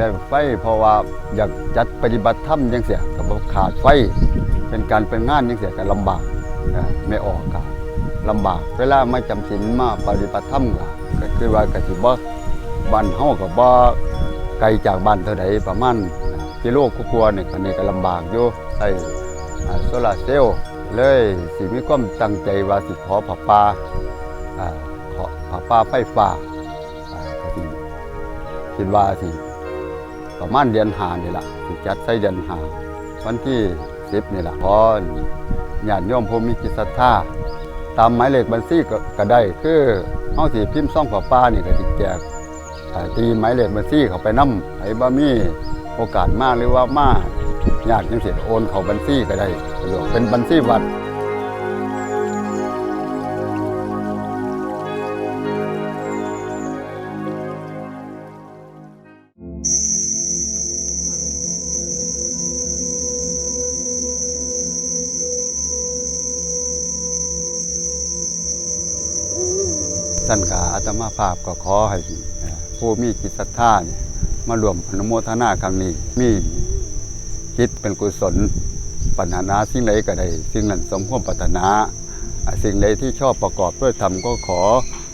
ได้ไฟเพราะว่าอยากจัดปฏิบัติธรรมยังเสียกับขาดไฟเป็นการเป็นงานยังเสียก็ลำบากไม่ออกก็ลำบากเวลาไม่จำศีลมาปฏิบัติธรรมก็คือว่ากสิบ่บ้านเฮาก็บ่ไกลจากบ้านเท่าใดประมาณกิโลกว่าๆนี่ยก็นี่ก็ลำบากอยู่ใช้อ่โซลาร์เซลล์เลยสิมีความตั้งใจว่าสิขอผ้าป่าขอผ้าป่าไฟฟ้าอ่าก็สิคิดว่าสิ ประมาณเดือนหานี่ละจัดใส่เดือนหาวันที่10นี่ล่ะขอญาติโยมผู้มีจิตศรัทธาตามหมายเลขบัญชีก็ก็ได้คือเฮาสิพิมพ์ซ่องผ้าป่านี่ก็สิแจกตีหมายเลขบัญชีเขาไปนำไอ้บ่มีโอกาสมากหรือว่ามาญาติจังสิโอนเขาบัญชีก็ได้สะดวกเป็นบัญชีวัด ท่านกาอาตมาภาพก็ขอให้ผู้มีจิตศรัทธาเนี่ยมารวมอนุโมทนาครั้งนี้มีคิดเป็นกุศลปัญหาสิ่งใดก็ได้สิ่งนั้นสมความปรารถนา สิ่งใดที่ชอบประกอบด้วยธรรมก็ขอ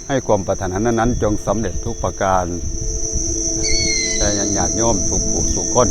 ให้ความปรารถนานั้นๆจงสำเร็จทุกประการแต่ยังญาติโยมทุกผู้ทุกคน